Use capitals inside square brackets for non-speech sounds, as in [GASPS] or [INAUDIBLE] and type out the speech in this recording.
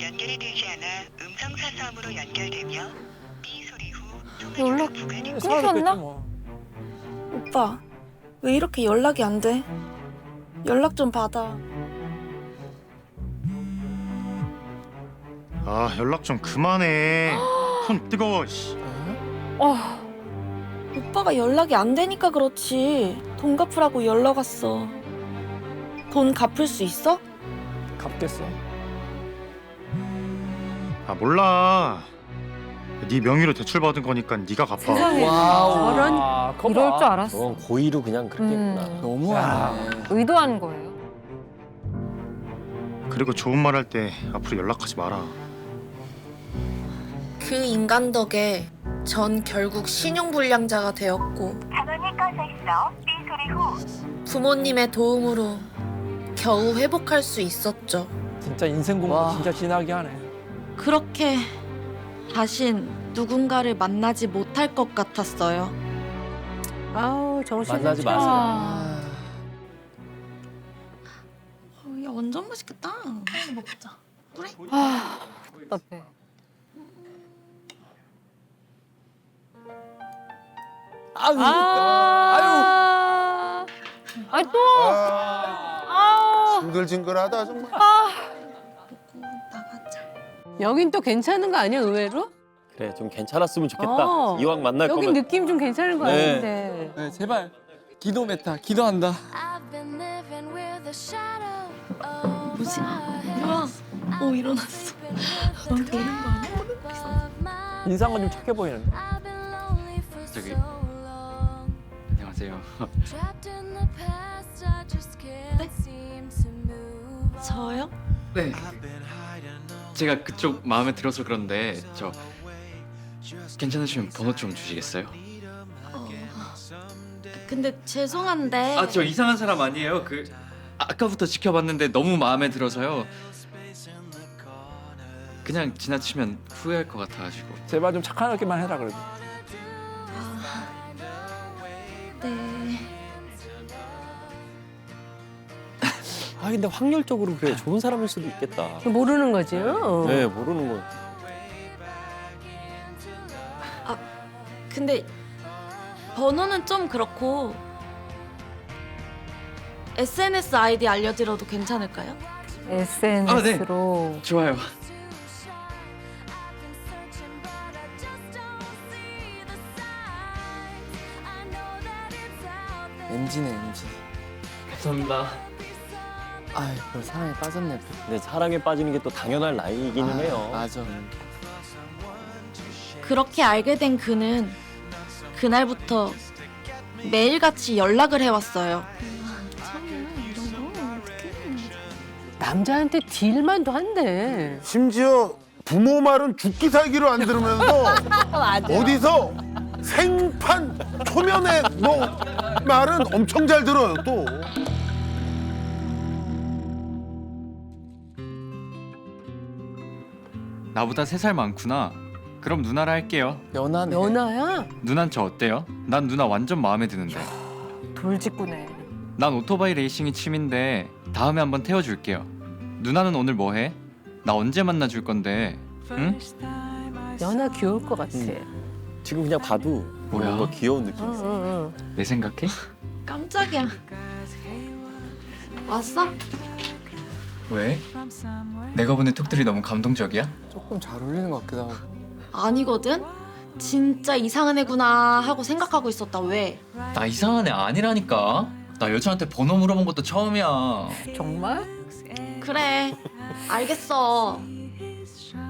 연결이 되지 않아 음성 사서음으로 연결되며 삐 소리 후 연락 통화가. 끊겼나? 뭐. 오빠 왜 이렇게 연락이 안 돼? 연락 좀 받아. 아 연락 좀 그만해. [GASPS] 손 뜨거워. 씨. 어. 오빠가 연락이 안 되니까 그렇지. 돈 갚으라고 연락 왔어. 돈 갚을 수 있어? 갚겠어. 아 몰라. 네 명의로 대출 받은 거니까 네가 갚아. 세상에. 와우. 저런 아, 이럴 봐. 줄 알았어. 저건 고의로 그냥 그렇게 했구나. 음. 너무하네. 의도한 거예요. 그리고 좋은 말 할 때 앞으로 연락하지 마라. 그 인간 덕에 전 결국 신용불량자가 되었고 전원이 꺼져 있어. 삐 소리 후 부모님의 도움으로 겨우 회복할 수 있었죠. 진짜 인생 공부 와. 진짜 진하게 하네. 그렇게 다신 누군가를 만나지 못할 것 같았어요. 아우 정신 만나지. 마세요. 아. 어, 야 완전 맛있겠다. 먹자. 그래? 아, 답답해. 아유. 아, 아이 또. 아, 징글징글하다 정말. 나가자. 여긴 또 괜찮은 거 아니야 의외로? 그래 좀 괜찮았으면 좋겠다. 어. 이왕 만날 여긴 거면. 느낌 좀 괜찮은 거 네. 같은데. 네, 제발 기도 메타 기도한다. I've been living with a shadow over 뭐지? 뭐야? 어 일어났어. [LAUGHS] 너한테 오는 거 아니야? 인상은 좀 착해 보이는데. 저기. 안녕하세요. Trapped 저요? 네. 제가 그쪽 마음에 들어서 그런데 저 괜찮으시면 번호 좀 주시겠어요? 어. 근데 죄송한데. 아 저 이상한 사람 아니에요. 그 아까부터 지켜봤는데 너무 마음에 들어서요. 그냥 지나치면 후회할 것 같아가지고. 제발 좀 착하게만 해라 그래도. 네. 아 근데 확률적으로 그래 좋은 사람일 수도 있겠다. 모르는 거죠. 네 모르는 거. 근데 번호는 좀 그렇고 SNS 아이디 알려드려도 괜찮을까요? SNS로. 좋아요. MG네 MG. 감사합니다. 아이 그 사랑에 빠졌네. 근데 사랑에 빠지는 게 또 당연할 나이기는 해요. 맞아. 그렇게 알게 된 그는 그날부터 매일같이 연락을 해왔어요. 남자한테 딜만도 한대. 심지어 부모 말은 죽기 살기로 안 들으면서 [LAUGHS] 어디서 생판 초면에 뭐 말은 엄청 잘 들어요 또. 나보다 세 살 많구나. 그럼 누나라 할게요. 연하네. 연하야? 누난 저 어때요? 난 누나 완전 마음에 드는데. 돌직구네. 난 오토바이 레이싱이 취미인데 다음에 한번 태워줄게요. 누나는 오늘 뭐 해? 나 언제 만나줄 건데? 응? 연하 귀여울 것 같아. 지금 그냥 봐도 뭐야? 뭔가 귀여운 느낌. 응. 응, 응. 내 생각해? 깜짝이야. 왔어? 왜? 내가 보낸 톡들이 너무 감동적이야? 조금 잘 어울리는 것 같기도 하고. 아니거든? 진짜 이상한 애구나 하고 생각하고 있었다. 왜? 나 이상한 애 아니라니까. 나 여자한테 번호 물어본 것도 처음이야. 정말? 그래. 알겠어.